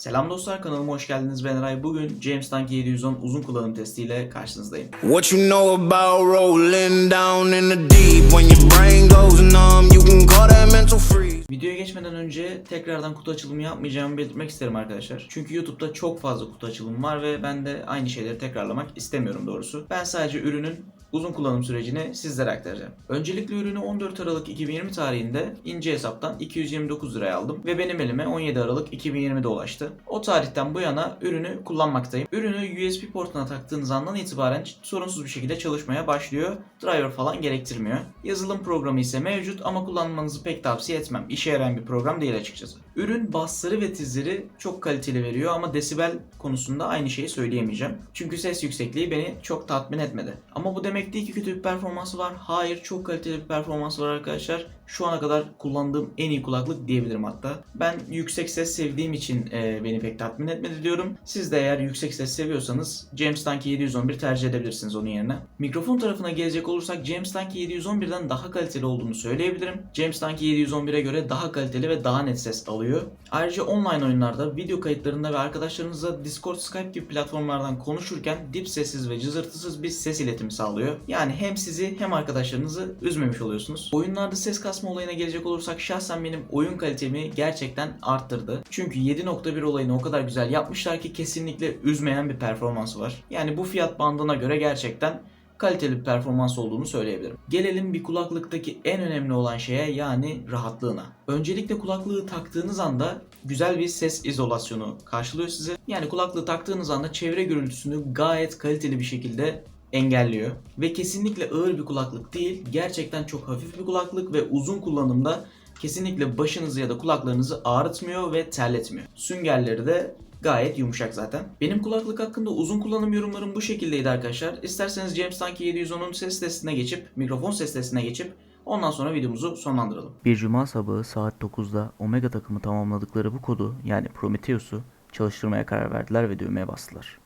Selam dostlar kanalıma hoş geldiniz ben Eray. Bugün James Tank 710 uzun kullanım testiyle karşınızdayım. What you know about rolling down in the deep? When your brain goes numb, you can call that mental freeze. Videoya geçmeden önce tekrardan kutu açılımı yapmayacağımı belirtmek isterim arkadaşlar. Çünkü YouTube'da çok fazla kutu açılımı var ve ben de aynı şeyleri tekrarlamak istemiyorum doğrusu. Ben sadece ürünün uzun kullanım sürecini sizlere aktaracağım. Öncelikle ürünü 14 Aralık 2020 tarihinde ince hesaptan 229 liraya aldım ve benim elime 17 Aralık 2020'de ulaştı. O tarihten bu yana ürünü kullanmaktayım. Ürünü USB portuna taktığınız andan itibaren sorunsuz bir şekilde çalışmaya başlıyor. Driver falan gerektirmiyor. Yazılım programı ise mevcut ama kullanmanızı pek tavsiye etmem. İşe yarayan bir program değil açıkçası. Ürün bassları ve tizleri çok kaliteli veriyor ama desibel konusunda aynı şeyi söyleyemeyeceğim. Çünkü ses yüksekliği beni çok tatmin etmedi. Ama bu demek değil ki kötü bir performansı var. Hayır çok kaliteli bir performansı var arkadaşlar. Şu ana kadar kullandığım en iyi kulaklık diyebilirim hatta. Ben yüksek ses sevdiğim için e, beni pek tatmin etmedi diyorum. Siz de eğer yüksek ses seviyorsanız James Tank 711 tercih edebilirsiniz onun yerine. Mikrofon tarafına gelecek olursak James Tank 711'den daha kaliteli olduğunu söyleyebilirim. James Tank 711'e göre daha kaliteli ve daha net ses alıyor. Ayrıca online oyunlarda, video kayıtlarında ve arkadaşlarınızla Discord, Skype gibi platformlardan konuşurken dip sessiz ve cızırtısız bir ses iletimi sağlıyor. Yani hem sizi hem arkadaşlarınızı üzmemiş oluyorsunuz. Oyunlarda ses kasma olayına gelecek olursak şahsen benim oyun kalitemi gerçekten arttırdı. Çünkü 7.1 olayını o kadar güzel yapmışlar ki kesinlikle üzmeyen bir performansı var. Yani bu fiyat bandına göre gerçekten kaliteli bir performans olduğunu söyleyebilirim. Gelelim bir kulaklıktaki en önemli olan şeye yani rahatlığına. Öncelikle kulaklığı taktığınız anda güzel bir ses izolasyonu karşılıyor size. Yani kulaklığı taktığınız anda çevre gürültüsünü gayet kaliteli bir şekilde engelliyor. Ve kesinlikle ağır bir kulaklık değil. Gerçekten çok hafif bir kulaklık ve uzun kullanımda kesinlikle başınızı ya da kulaklarınızı ağrıtmıyor ve terletmiyor. Süngerleri de gayet yumuşak zaten. Benim kulaklık hakkında uzun kullanım yorumlarım bu şekildeydi arkadaşlar. İsterseniz James Tank 710'un ses testine geçip, mikrofon ses testine geçip ondan sonra videomuzu sonlandıralım. Bir cuma sabahı saat 9'da Omega takımı tamamladıkları bu kodu yani Prometheus'u çalıştırmaya karar verdiler ve düğmeye bastılar.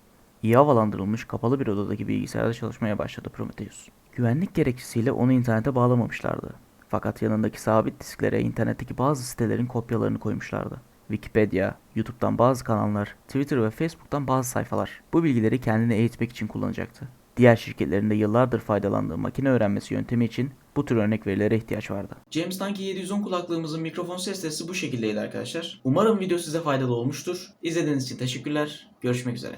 İyi havalandırılmış kapalı bir odadaki bilgisayarda çalışmaya başladı Prometheus. Güvenlik gerekçesiyle onu internete bağlamamışlardı. Fakat yanındaki sabit disklere internetteki bazı sitelerin kopyalarını koymuşlardı. Wikipedia, YouTube'dan bazı kanallar, Twitter ve Facebook'tan bazı sayfalar. Bu bilgileri kendini eğitmek için kullanacaktı. Diğer şirketlerin de yıllardır faydalandığı makine öğrenmesi yöntemi için bu tür örnek verilere ihtiyaç vardı. James Tank 710 kulaklığımızın mikrofon ses testi bu şekildeydi arkadaşlar. Umarım video size faydalı olmuştur. İzlediğiniz için teşekkürler. Görüşmek üzere.